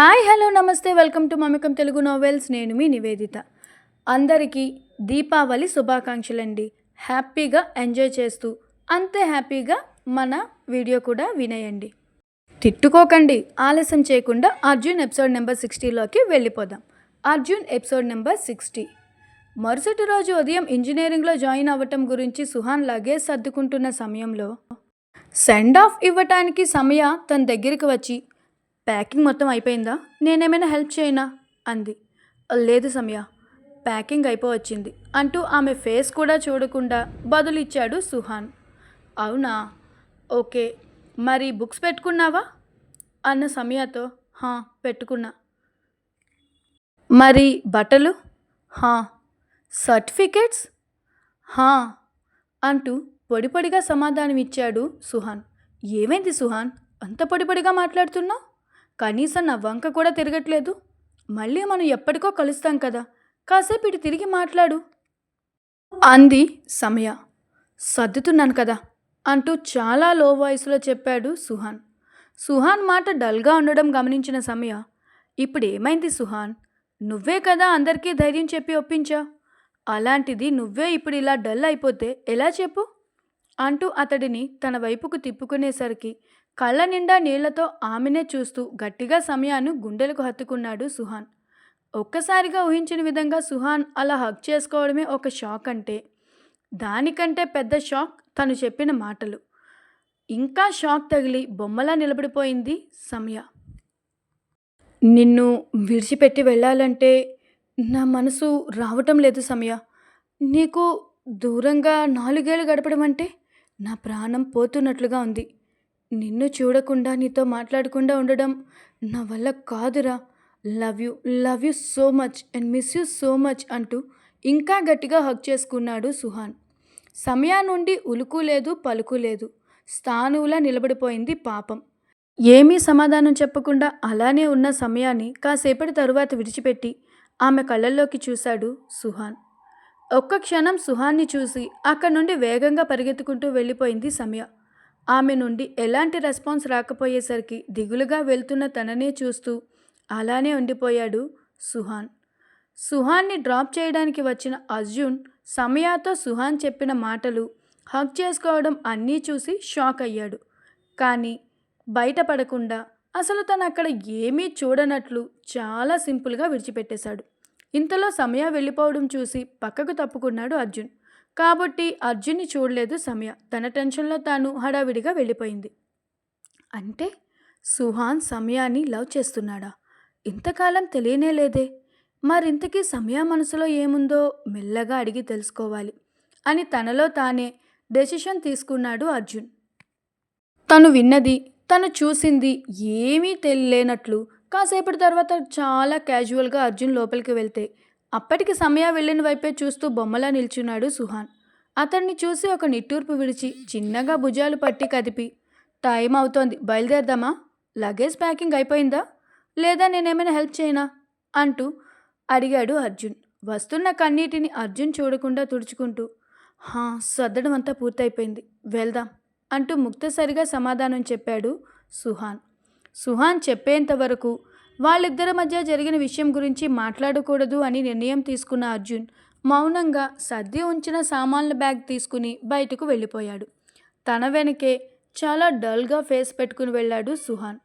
Hi hello నమస్తే welcome to మమికం Telugu novels నేను మీ నివేదిత. అందరికీ దీపావళి శుభాకాంక్షలండి. హ్యాపీగా ఎంజాయ్ చేస్తూ అంతే హ్యాపీగా మన వీడియో కూడా వినేయండి. తిట్టుకోకండి ఆలస్యం చేయకుండా అర్జున్ ఎపిసోడ్ నెంబర్ సిక్స్టీలోకి వెళ్ళిపోదాం. అర్జున్ ఎపిసోడ్ నెంబర్ సిక్స్టీ మరుసటి రోజు ఉదయం ఇంజనీరింగ్లో జాయిన్ అవ్వటం గురించి సుహాన్ లగేజ్ సర్దుకుంటున్న సమయంలో సెండ్ ఆఫ్ ఇవ్వటానికి సమయ తన దగ్గరికి వచ్చి ప్యాకింగ్ మొత్తం అయిపోయిందా? నేనేమైనా హెల్ప్ చేయనా? అంది. లేదు సమయ ప్యాకింగ్ అయిపోవచ్చింది అంటూ ఆమె ఫేస్ కూడా చూడకుండా బదులిచ్చాడు సుహాన్. అవునా? ఓకే మరి బుక్స్ పెట్టుకున్నావా? అన్న సమయతో హా పెట్టుకున్నా. మరి బట్టలు? హా సర్టిఫికేట్స్? హా అంటూ పొడి పొడిగా సమాధానం ఇచ్చాడు సుహాన్. ఏమైంది సుహాన్? అంత పొడి పొడిగా మాట్లాడుతున్నావు? కనీసం నా వంక కూడా తిరగట్లేదు. మళ్ళీ మనం ఎప్పటికో కలుస్తాం కదా. కాసేపు ఇటు తిరిగి మాట్లాడు. అంది సమయ. సర్దుతున్నాను కదా అంటూ చాలా లో వాయిస్లో చెప్పాడు సుహాన్. సుహాన్ మాట డల్గా ఉండడం గమనించిన సమయ. ఇప్పుడు ఏమైంది సుహాన్? నువ్వే కదా అందరికీ ధైర్యం చెప్పి ఒప్పించా? అలాంటిది నువ్వే ఇప్పుడు ఇలా డల్ అయిపోతే ఎలా చెప్పు? అంటూ అతడిని తన వైపుకు తిప్పుకునేసరికి కళ్ళ నిండా నీళ్ళతో ఆమెనే చూస్తూ గట్టిగా సమయాన్ని గుండెలకు హత్తుకున్నాడు సుహాన్. ఒక్కసారిగా ఊహించిన విధంగా సుహాన్ అలా హక్ చేసుకోవడమే ఒక షాక్ అంటే దానికంటే పెద్ద షాక్ తను చెప్పిన మాటలు. ఇంకా షాక్ తగిలి బొమ్మలా నిలబడిపోయింది సమయ. నిన్ను విడిచిపెట్టి వెళ్ళాలంటే నా మనసు రావటం లేదు సమయ. నీకు దూరంగా నాలుగేళ్ళు గడపడం అంటే నా ప్రాణం పోతున్నట్లుగా ఉంది. నిన్ను చూడకుండా నీతో మాట్లాడకుండా ఉండడం నా వల్ల కాదురా. Love you love you so much and miss you so much అంటూ ఇంకా గట్టిగా హక్ చేసుకున్నాడు సుహాన్. సమయా నుండి ఉలుకు లేదు పలుకు లేదు. స్థానువులా నిలబడిపోయింది పాపం. ఏమీ సమాధానం చెప్పకుండా అలానే ఉన్న సమయాన్ని కాసేపటి తరువాత విడిచిపెట్టి ఆమె కళ్ళల్లోకి చూశాడు సుహాన్. ఒక్క క్షణం సుహాన్ని చూసి అక్కడి నుండి వేగంగా పరిగెత్తుకుంటూ వెళ్ళిపోయింది సమయ. ఆమె నుండి ఎలాంటి రెస్పాన్స్ రాకపోయేసరికి దిగులుగా వెళ్తున్న తననే చూస్తూ అలానే ఉండిపోయాడు సుహాన్. సుహాన్ని డ్రాప్ చేయడానికి వచ్చిన అర్జున్ సమయాతో సుహాన్ చెప్పిన మాటలు హక్ చేసుకోవడం అన్నీ చూసి షాక్ అయ్యాడు. కానీ బయటపడకుండా అసలు తను అక్కడ ఏమీ చూడనట్లు చాలా సింపుల్గా విడిచిపెట్టేశాడు. ఇంతలో సమయ వెళ్ళిపోవడం చూసి పక్కకు తప్పుకున్నాడు అర్జున్. కాబట్టి అర్జున్ని చూడలేదు సమయ. తన టెన్షన్లో తాను హడావిడిగా వెళ్ళిపోయింది. అంటే సుహాన్ సమయాన్ని లవ్ చేస్తున్నాడా? ఇంతకాలం తెలియనే లేదే. మరింతకీ సమయ మనసులో ఏముందో మెల్లగా అడిగి తెలుసుకోవాలి అని తనలో తానే డెసిషన్ తీసుకున్నాడు అర్జున్. తను విన్నది తను చూసింది ఏమీ తెలియనట్లు. కాసేపటి తర్వాత చాలా క్యాజువల్గా అర్జున్ లోపలికి వెళ్తే అప్పటికి సమయ వెళ్ళిన వైపే చూస్తూ బొమ్మలా నిల్చున్నాడు సుహాన్. అతన్ని చూసి ఒక నిట్టూర్పు విడిచి చిన్నగా భుజాలు పట్టి కదిపి టైం అవుతోంది బయలుదేరదామా? లగేజ్ ప్యాకింగ్ అయిపోయిందా? లేదా నేనేమైనా హెల్ప్ చేయనా? అంటూ అడిగాడు అర్జున్. వస్తున్న కన్నీటిని అర్జున్ చూడకుండా తుడుచుకుంటూ హా సర్దడం అంతా పూర్తయిపోయింది వెళ్దాం అంటూ ముక్తసరిగా సమాధానం చెప్పాడు సుహాన్. సుహాన్ చెప్పేంత వరకు వాళ్ళిద్దరి మధ్య జరిగిన విషయం గురించి మాట్లాడకూడదు అని నిర్ణయం తీసుకున్న అర్జున్ మౌనంగా సర్ది ఉంచిన సామాన్ల బ్యాగ్ తీసుకుని బయటకు వెళ్ళిపోయాడు. తన వెనకే చాలా డల్గా ఫేస్ పెట్టుకుని వెళ్ళాడు సుహాన్.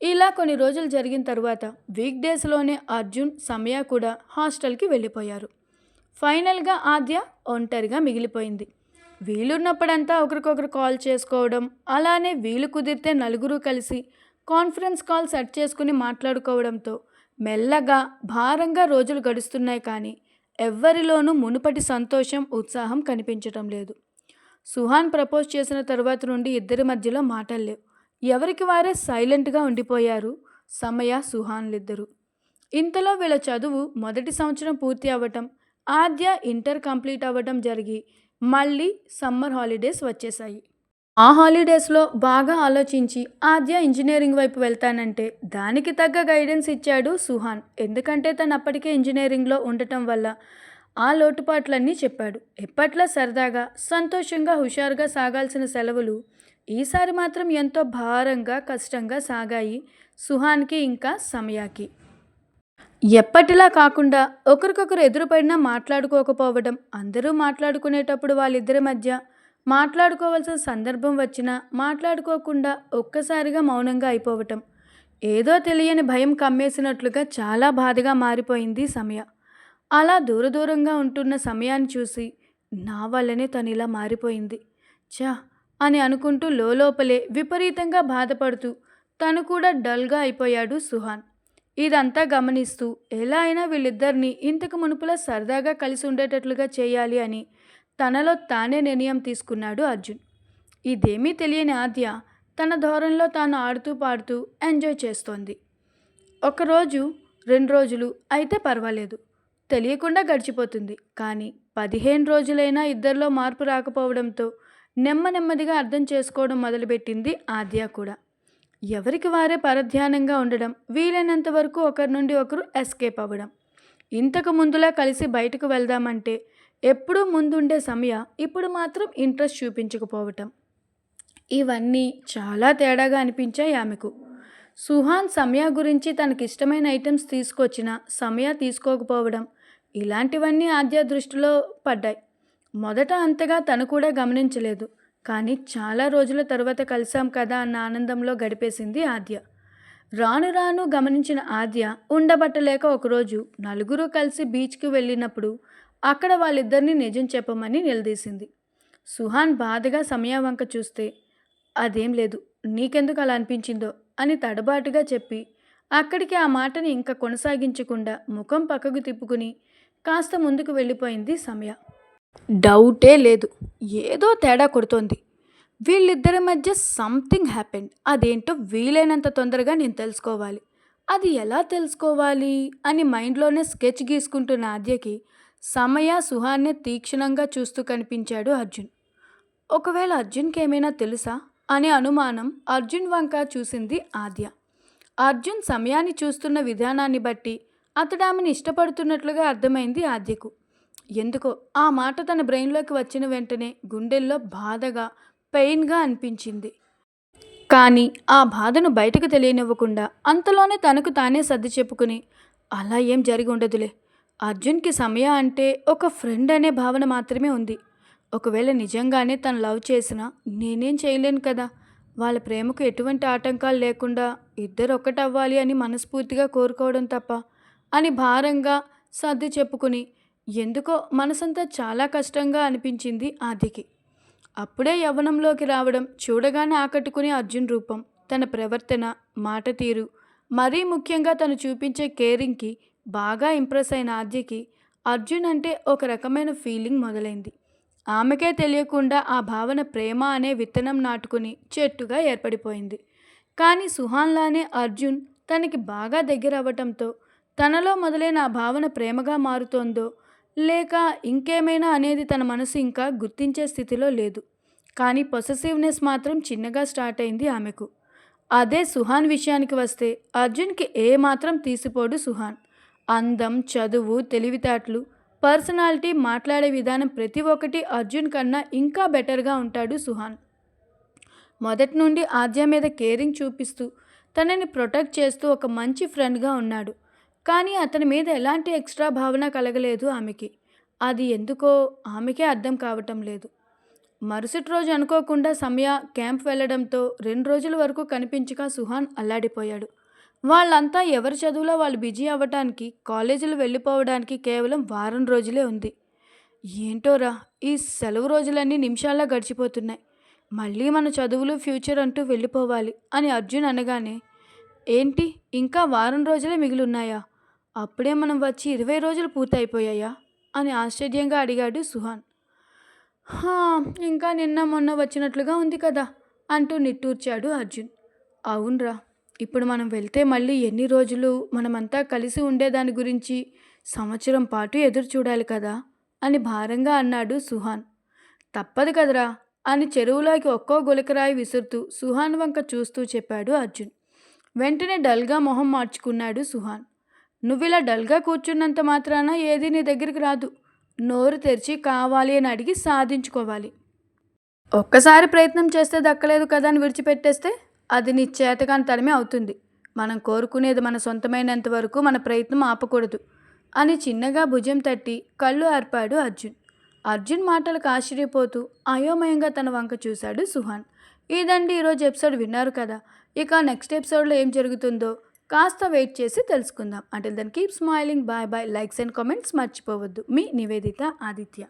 ఇలా కొన్ని రోజులు జరిగిన తర్వాత వీక్ డేస్లోనే అర్జున్ సమయ కూడా హాస్టల్కి వెళ్ళిపోయారు. ఫైనల్గా ఆద్య ఒంటరిగా మిగిలిపోయింది. వీలున్నప్పుడంతా ఒకరికొకరు కాల్ చేసుకోవడం అలానే వీలు కుదిరితే నలుగురు కలిసి కాన్ఫరెన్స్ కాల్ సెట్ చేసుకుని మాట్లాడుకోవడంతో మెల్లగా భారంగా రోజులు గడుస్తున్నాయి కానీ ఎవ్వరిలోనూ మునుపటి సంతోషం ఉత్సాహం కనిపించటం లేదు. సుహాన్ ప్రపోజ్ చేసిన తరువాత నుండి ఇద్దరి మధ్యలో మాటలు లేవు. ఎవరికి వారే సైలెంట్గా ఉండిపోయారు? సమయ సుహాన్లిద్దరూ. ఇంతలో వీళ్ళ చదువు మొదటి సంవత్సరం పూర్తి అవ్వటం ఆద్య ఇంటర్ కంప్లీట్ అవ్వటం జరిగి మళ్ళీ సమ్మర్ హాలిడేస్ వచ్చేసాయి ఆ హాలిడేస్లో బాగా ఆలోచించి ఆద్య ఇంజనీరింగ్ వైపు వెళ్తానంటే దానికి తగ్గ గైడెన్స్ ఇచ్చాడు సుహాన్. ఎందుకంటే తను అప్పటికే ఇంజనీరింగ్లో ఉండటం వల్ల ఆ లోటుపాట్లన్నీ చెప్పాడు. ఎప్పట్లా సరదాగా సంతోషంగా హుషారుగా సాగాల్సిన సెలవులు ఈసారి మాత్రం ఎంతో భారంగా కష్టంగా సాగాయి సుహాన్కి ఇంకా సమయాకి. ఎప్పటిలా కాకుండా ఒకరికొకరు ఎదురుపడినా మాట్లాడుకోకపోవడం అందరూ మాట్లాడుకునేటప్పుడు వాళ్ళిద్దరి మధ్య మాట్లాడుకోవాల్సిన సందర్భం వచ్చినా మాట్లాడుకోకుండా ఒక్కసారిగా మౌనంగా అయిపోవటం. ఏదో తెలియని భయం కమ్మేసినట్లుగా చాలా బాధగా మారిపోయింది సమయ. అలా దూర దూరంగా ఉంటున్న సమయాన్ని చూసి నా వల్లనే తను ఇలా మారిపోయింది. చా అని అనుకుంటూ లోపలే విపరీతంగా బాధపడుతూ తను కూడా డల్గా అయిపోయాడు సుహాన్. ఇదంతా గమనిస్తూ ఎలా అయినా వీళ్ళిద్దరినీ ఇంతకు మునుపులా సరదాగా కలిసి ఉండేటట్లుగా చేయాలి అని తనలో తానే నిర్ణయం తీసుకున్నాడు అర్జున్. ఇదేమీ తెలియని ఆద్య తన ధోరణిలో తాను ఆడుతూ పాడుతూ ఎంజాయ్ చేస్తోంది. ఒకరోజు రెండు రోజులు అయితే పర్వాలేదు. తెలియకుండా గడిచిపోతుంది. కానీ పదిహేను రోజులైనా ఇద్దరిలో మార్పు రాకపోవడంతో నెమ్మ నెమ్మదిగా అర్థం చేసుకోవడం మొదలుపెట్టింది ఆద్య కూడా. ఎవరికి వారే పరధ్యానంగా ఉండడం వీలైనంత వరకు ఒకరి నుండి ఒకరు ఎస్కేప్ అవ్వడం. ఇంతకు ముందులా కలిసి బయటకు వెళ్దామంటే ఎప్పుడూ ముందుండే సమయ ఇప్పుడు మాత్రం ఇంట్రెస్ట్ చూపించకపోవటం. ఇవన్నీ చాలా తేడాగా అనిపించాయి ఆమెకు. సుహాన్ సమయ గురించి తనకిష్టమైన ఐటమ్స్ తీసుకొచ్చిన సమయ తీసుకోకపోవడం ఇలాంటివన్నీ ఆద్య దృష్టిలో పడ్డాయి. మొదట అంతగా తను కూడా గమనించలేదు. కానీ చాలా రోజుల తర్వాత కలిసాం కదా అన్న ఆనందంలో గడిపేసింది ఆద్య. రాను రాను గమనించిన ఆద్య ఉండబట్టలేక ఒకరోజు నలుగురు కలిసి బీచ్కి వెళ్ళినప్పుడు అక్కడ వాళ్ళిద్దరిని నిజం చెప్పమని నిలదీసింది. సుహాన్ బాధగా సమయావంక చూస్తే అదేం లేదు నీకెందుకు అలా అనిపించిందో అని తడబాటుగా చెప్పి అక్కడికి ఆ మాటని ఇంకా కొనసాగించకుండా ముఖం పక్కకు తిప్పుకుని కాస్త ముందుకు వెళ్ళిపోయింది సమయ. డౌటే లేదు ఏదో తేడా కొడుతోంది. వీళ్ళిద్దరి మధ్య సంథింగ్ హ్యాపెండ్. అదేంటో వీలైనంత తొందరగా నేను తెలుసుకోవాలి. అది ఎలా తెలుసుకోవాలి అని మైండ్లోనే స్కెచ్ గీసుకుంటున్న ఆద్యకి సమయ సుహాన్ని తీక్షణంగా చూస్తూ కనిపించాడు అర్జున్. ఒకవేళ అర్జున్కి ఏమైనా తెలుసా? అనే అనుమానం అర్జున్ వంక చూసింది ఆద్య. అర్జున్ సమయాన్ని చూస్తున్న విధానాన్ని బట్టి అతడు ఆమెను ఇష్టపడుతున్నట్లుగా అర్థమైంది ఆద్యకు. ఎందుకో ఆ మాట తన బ్రెయిన్లోకి వచ్చిన వెంటనే గుండెల్లో బాధగా పెయిన్గా అనిపించింది. కానీ ఆ బాధను బయటకు తెలియనివ్వకుండా అంతలోనే తనకు తానే సర్ది చెప్పుకుని అలా ఏం జరిగి ఉండదులే అర్జున్కి సమయ అంటే ఒక ఫ్రెండ్ అనే భావన మాత్రమే ఉంది. ఒకవేళ నిజంగానే తను లవ్ చేసినా నేనేం చేయలేను కదా? వాళ్ళ ప్రేమకు ఎటువంటి ఆటంకాలు లేకుండా ఇద్దరు ఒక్కటవ్వాలి అని మనస్ఫూర్తిగా కోరుకోవడం తప్ప అని భారంగా సర్ది చెప్పుకుని ఎందుకో మనసంతా చాలా కష్టంగా అనిపించింది ఆదికి. అప్పుడే యవ్వనంలోకి రావడం చూడగానే ఆకట్టుకునే అర్జున్ రూపం తన ప్రవర్తన మాట తీరు మరీ ముఖ్యంగా తను చూపించే కేరింగ్కి బాగా ఇంప్రెస్ అయిన ఆద్యకి అర్జున్ అంటే ఒక రకమైన ఫీలింగ్ మొదలైంది. ఆమెకే తెలియకుండా ఆ భావన ప్రేమ అనే విత్తనం నాటుకుని చెట్టుగా ఏర్పడిపోయింది. కానీ సుహాన్లానే అర్జున్ తనకి బాగా దగ్గర అవ్వటంతో తనలో మొదలైన ఆ భావన ప్రేమగా మారుతోందో లేక ఇంకేమైనా అనేది తన మనసు ఇంకా గుర్తించే స్థితిలో లేదు. కానీ పొసెసివ్నెస్ మాత్రం చిన్నగా స్టార్ట్ అయింది ఆమెకు. అదే సుహాన్ విషయానికి వస్తే అర్జున్కి ఏమాత్రం తీసిపోడు సుహాన్. అందం చదువు తెలివితేటలు పర్సనాలిటీ మాట్లాడే విధానం ప్రతి ఒక్కటి అర్జున్ కన్నా ఇంకా బెటర్గా ఉంటాడు సుహాన్. మొదటి నుండి ఆద్య మీద కేరింగ్ చూపిస్తూ తనని ప్రొటెక్ట్ చేస్తూ ఒక మంచి ఫ్రెండ్గా ఉన్నాడు. కానీ అతని మీద ఎలాంటి ఎక్స్ట్రా భావన కలగలేదు ఆమెకి. అది ఎందుకో ఆమెకే అర్థం కావటం లేదు. మరుసటి రోజు అనుకోకుండా సమయ క్యాంప్ వెళ్ళడంతో రెండు రోజుల వరకు కనిపించక సుహాన్ అల్లాడిపోయాడు. వాళ్ళంతా ఎవరి చదువులో వాళ్ళు బిజీ అవ్వడానికి కాలేజీలు వెళ్ళిపోవడానికి కేవలం వారం రోజులే ఉంది. ఏంటోరా ఈ సెలవు రోజులన్నీ నిమిషాల్లో గడిచిపోతున్నాయి. మళ్ళీ మన చదువులు ఫ్యూచర్ అంటూ వెళ్ళిపోవాలి అని అర్జున్ అనగానే ఏంటి ఇంకా వారం రోజులే మిగిలి ఉన్నాయా అప్పుడే మనం వచ్చి ఇరవై రోజులు పూర్తయిపోయాయా? అని ఆశ్చర్యంగా అడిగాడు సుహాన్. "హా, ఇంకా నిన్న మొన్న వచ్చినట్లుగా ఉంది కదా అంటూ నిట్టూర్చాడు అర్జున్. అవునరా ఇప్పుడు మనం వెళ్తే మళ్ళీ ఎన్ని రోజులు మనమంతా కలిసి ఉండేదాని గురించి సంవత్సరం పాటు ఎదురు చూడాలి కదా? అని భారంగా అన్నాడు సుహాన్. తప్పదు కదరా అని చెరువులోకి ఒక్కో గులకరాయి విసురుతూ సుహాన్ వంక చూస్తూ చెప్పాడు అర్జున్. వెంటనే డల్గా మొహం మార్చుకున్నాడు సుహాన్. నువ్విలా డల్గా కూర్చున్నంత మాత్రాన ఏది నీ దగ్గరికి రాదు. నోరు తెరిచి కావాలి అని అడిగి సాధించుకోవాలి. ఒక్కసారి ప్రయత్నం చేస్తే దక్కలేదు కదా అని విడిచిపెట్టేస్తే? అది నీ చేతకాని తనమే అవుతుంది. మనం కోరుకునేది మన సొంతమైనంత వరకు మన ప్రయత్నం ఆపకూడదు. అని చిన్నగా భుజం తట్టి కళ్ళు ఆర్పాడు అర్జున్. అర్జున్ మాటలకు ఆశ్చర్యపోతూ అయోమయంగా తన వంక చూశాడు సుహాన్. ఇదండి ఈరోజు ఎపిసోడ్ విన్నారు కదా. ఇక నెక్స్ట్ ఎపిసోడ్లో ఏం జరుగుతుందో కాస్త వెయిట్ చేసి తెలుసుకుందాం. అంటే దాన్ని keep smiling bye bye likes and comments మర్చిపోవద్దు. మీ నివేదిత ఆదిత్య.